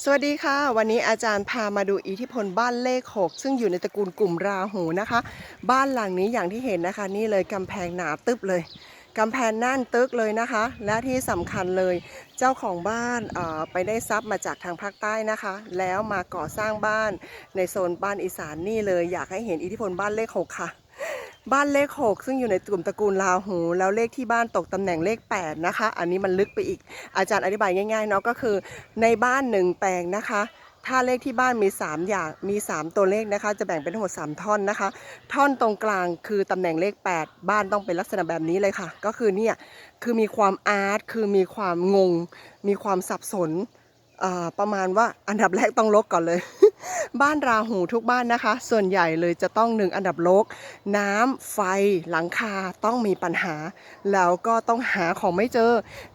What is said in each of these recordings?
สวัสดีค่ะ วันนี้อาจารย์พามาดูอิทธิพลบ้านเลข 6 ซึ่งอยู่ในตระกูลกลุ่มราหูนะคะ บ้านหลังนี้อย่างที่เห็นนะคะ นี่เลยกำแพงหนาตึบเลยกำแพงน่านตึกเลยนะคะ และที่สำคัญเลยเจ้าของบ้านไปได้ทรัพย์มาจากทางภาคใต้นะคะ แล้วมาก่อสร้างบ้านในโซนบ้านอีสานนี่เลย อยากให้เห็นอิทธิพลบ้านเลข 6 ค่ะ บ้านเลข 6 ซึ่งอยู่ในกลุ่มตระกูลราหู แล้วเลขที่บ้านตกตำแหน่งเลข 8 นะคะ อันนี้มันลึกไปอีก อาจารย์อธิบายง่ายๆเนาะก็คือ ในบ้านหนึ่งแปลงนะคะ ถ้าเลขที่บ้านมี 3 อย่างมี 3 ตัวเลขนะคะ จะแบ่งเป็นทั้งหมด 3 ท่อนนะคะ ท่อนตรงกลางคือตำแหน่งเลข 8 บ้านต้องเป็นลักษณะแบบนี้เลยค่ะ ก็คือเนี่ยคือมีความอาร์ตคือมีความงง มีความสับสนประมาณว่าอันดับแรกต้องลกก่อนเลย บ้านราหูทุกบ้านนะคะ ส่วนใหญ่เลยจะต้องหนึ่งอันดับโลก น้ำไฟหลังคาต้องมีปัญหา แล้วก็ต้องหาของไม่เจอ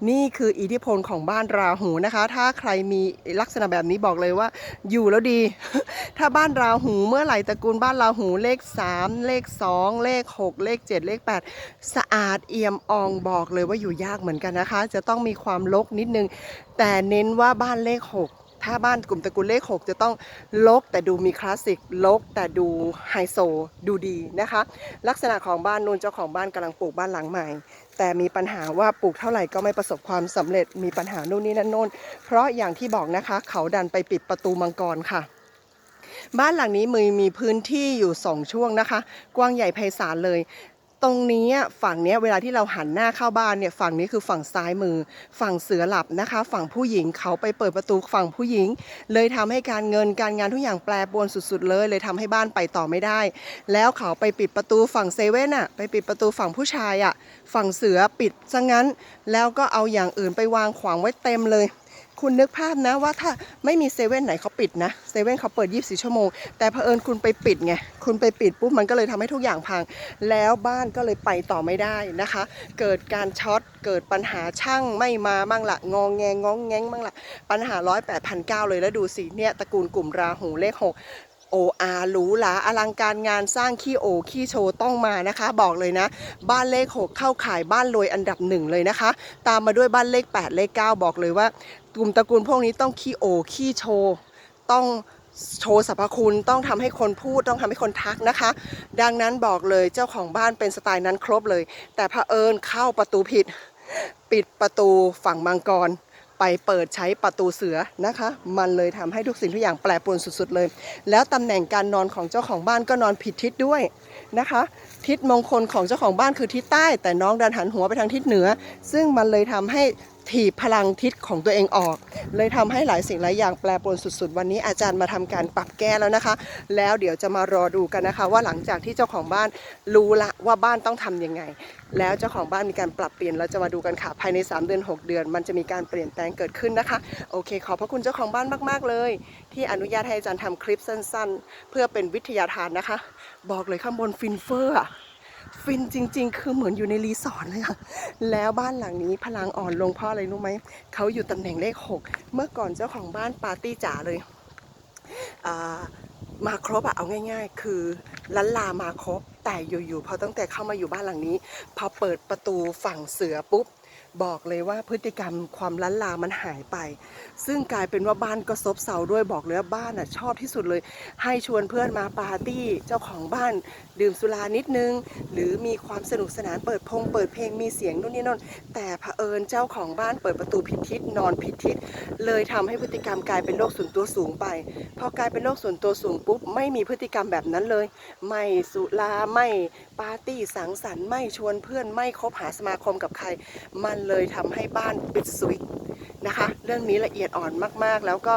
นี่คืออิทธิพลของบ้านราหูนะคะ ถ้าใครมีลักษณะแบบนี้บอกเลยว่า อยู่แล้วดี ถ้าบ้านราหูเมื่อไหร่ตระกูลบ้านราหูเลข 3 เลข 2 เลข 6 เลข 7 เลข 8 สะอาดเอี่ยมอองบอกเลยว่าอยู่ยากเหมือนกันนะคะ จะต้องมีความลกนิดนึง แต่เน้นว่าบ้านเลข 6 ถ้าบ้านกลุ่มตระกูลเลข 6 จะต้องลกแต่ดูมีคลาสสิกลกแต่ดูไฮโซดูดีนะคะ ลักษณะของบ้านนูนเจ้าของบ้านกำลังปลูกบ้านหลังใหม่ แต่มีปัญหาว่าปลูกเท่าไหร่ก็ไม่ประสบความสำเร็จมีปัญหานู่นนี่นั่นโน่นเพราะอย่างที่บอกนะคะ เขาดันไปปิดประตูมังกรค่ะบ้านหลังนี้มีมีพื้นที่อยู่สองช่วงนะคะ กว้างใหญ่ไพศาลเลย ตรงนี้ฝั่งนี้เวลาที่เราหันหน้าเข้าบ้านเนี่ยฝั่งนี้คือฝั่งซ้ายมือ ฝั่งเสือหลับนะคะ ฝั่งผู้หญิงเขาไปเปิดประตูฝั่งผู้หญิง เลยทำให้การเงินการงานทุกอย่างแปรปรวนสุดๆเลย เลยทำให้บ้านไปต่อไม่ได้ แล้วเขาไปปิดประตูฝั่งเซเว่นอะไปปิดประตูฝั่งผู้ชายอะฝั่งเสือปิดซะงั้น แล้วก็เอาอย่างอื่นไปวางขวางไว้เต็มเลย คุณนึกภาพนะว่าถ้าไม่มีเซเว่นไหนเขาปิดนะเซเว่นเขาเปิด 24 ชั่วโมง แต่เผอิญคุณไปปิดไง คุณไปปิดปุ๊บมันก็เลยทำให้ทุกอย่างพัง แล้วบ้านก็เลยไปต่อไม่ได้นะคะ เกิดการช็อต เกิดปัญหาช่างไม่มามั่งละ งองแงงงองแงงมั่งละ ปัญหาร้อยแปดพันเก้าเลยแล้วดูสิเนี่ยตระกูลกลุ่มราหูเลขหกโออาหรูหราอลังการงานสร้างขี้โอขี้โชว์ต้องมานะคะ บอกเลยนะ บ้านเลข 6 เข้าขายบ้านรวยอันดับหนึ่งเลยนะคะ ตามมาด้วยบ้านเลข 8 เลข 9 บอกเลยว่า กลุ่มตระกูลพวกนี้ต้องขี้โอขี้โชว์ต้องโชว์สรรพคุณต้องทำให้คนพูดต้องทำให้คนทักนะคะ ดังนั้นบอกเลยเจ้าของบ้านเป็นสไตล์นั้นครบเลย แต่พระเอิญเข้าประตูผิด ปิดประตูฝั่งมังกร ไปเปิดใช้ประตูเสือนะคะ มันเลยทำให้ทุกสิ่งทุกอย่างแปรปรวนสุดๆเลย แล้วตำแหน่งการนอนของเจ้าของบ้านก็นอนผิดทิศด้วยนะคะ ทิศมงคลของเจ้าของบ้านคือทิศใต้ แต่น้องดันหันหัวไปทางทิศเหนือ ซึ่งมันเลยทำให้ ถีบพลังทิศของตัวเองออก เลยทำให้หลายสิ่งหลายอย่างแปรปรวนสุดๆ วันนี้อาจารย์มาทำการปรับแก้แล้วนะคะ แล้วเดี๋ยวจะมารอดูกันนะคะ ว่าหลังจากที่เจ้าของบ้านรู้ละว่าบ้านต้องทำยังไง แล้วเจ้าของบ้านมีการปรับเปลี่ยนเราจะมาดูกันค่ะภายใน 3 เดือน 6 เดือน มันจะมีการเปลี่ยนแปลงเกิดขึ้นนะคะ โอเค ขอบพระคุณเจ้าของบ้านมากๆเลย ที่อนุญาตให้อาจารย์ทำคลิปสั้น ๆ เพื่อเป็นวิทยาทานนะคะ บอกเลยข้างบนฟินเฟอร์อะ ฟินจริง ๆ คือเหมือนอยู่ในรีสอร์ทเลยค่ะแล้วบ้านหลังนี้พลังอ่อนลงเพราะอะไรรู้ไหมเขาอยู่ตำแหน่งเลข 6 เมื่อก่อนเจ้าของบ้านปาร์ตี้จ๋าเลยมาครบอะเอาง่าย ๆ คือลันลามาครบแต่อยู่ๆพอตั้งแต่เข้ามาอยู่บ้านหลังนี้ พอเปิดประตูฝั่งเสือปุ๊บ บอกเลยว่าพฤติกรรมความล้านลามันหายไป ซึ่งกลายเป็นว่าบ้านก็ซบเซาด้วยบอกเลยว่าบ้านอะชอบที่สุดเลย ให้ชวนเพื่อนมาปาร์ตี้เจ้าของบ้าน ดื่มสุรานิดนึง หรือมีความสนุกสนานเปิดพงเปิดเพลงมีเสียงนู่นนี่นั่นแต่เผอิญเจ้าของบ้านเปิดประตูผิดทิศนอนผิดทิศเลยทำให้พฤติกรรมกลายเป็นโรคส่วนตัวสูงไปพอกลายเป็นโรคส่วนตัวสูงปุ๊บไม่มีพฤติกรรมแบบนั้นเลย ไม่สุราไม่ปาร์ตี้สังสรรค์ไม่ชวนเพื่อนไม่คบหาสมาคมกับใครมันเลยทำให้บ้านปิดสวิตนะคะเรื่องนี้ละเอียดอ่อนมากๆ แล้วก็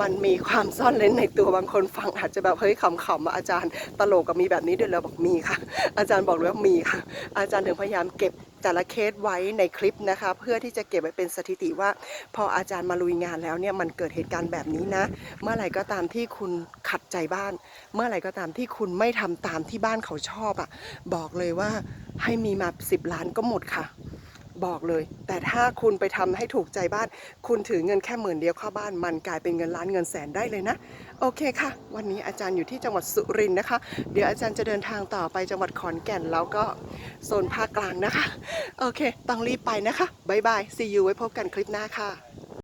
มันมีความซ่อนเร้นในตัวบางคนฟังอาจจะแบบเฮ้ยขำๆอะอาจารย์ตลกกับมีแบบนี้ด้วยแล้วบอกมีค่ะ อาจารย์บอกเลยว่ามีค่ะ อาจารย์ถึงพยายามเก็บแต่ละเคสไว้ในคลิปนะคะ เพื่อที่จะเก็บไว้เป็นสถิติว่า พออาจารย์มาลุยงานแล้วเนี่ยมันเกิดเหตุการณ์แบบนี้นะ เมื่อไหร่ก็ตามที่คุณขัดใจบ้าน เมื่อไหร่ก็ตามที่คุณไม่ทำตามที่บ้านเขาชอบอะบอกเลยว่าให้มีมา 10 ล้านก็หมดค่ะ บอกเลย แต่ถ้าคุณไปทำให้ถูกใจบ้าน คุณถือเงินแค่หมื่นเดียวเข้าบ้าน มันกลายเป็นเงินล้านเงินแสนได้เลยนะ โอเคค่ะ วันนี้อาจารย์อยู่ที่จังหวัดสุรินทร์นะคะ เดี๋ยวอาจารย์จะเดินทางต่อไปจังหวัดขอนแก่นแล้วก็โซนภาคกลางนะคะ โอเค ต้องรีบไปนะคะ บ๊ายบาย see you ไว้พบกันคลิปหน้าค่ะ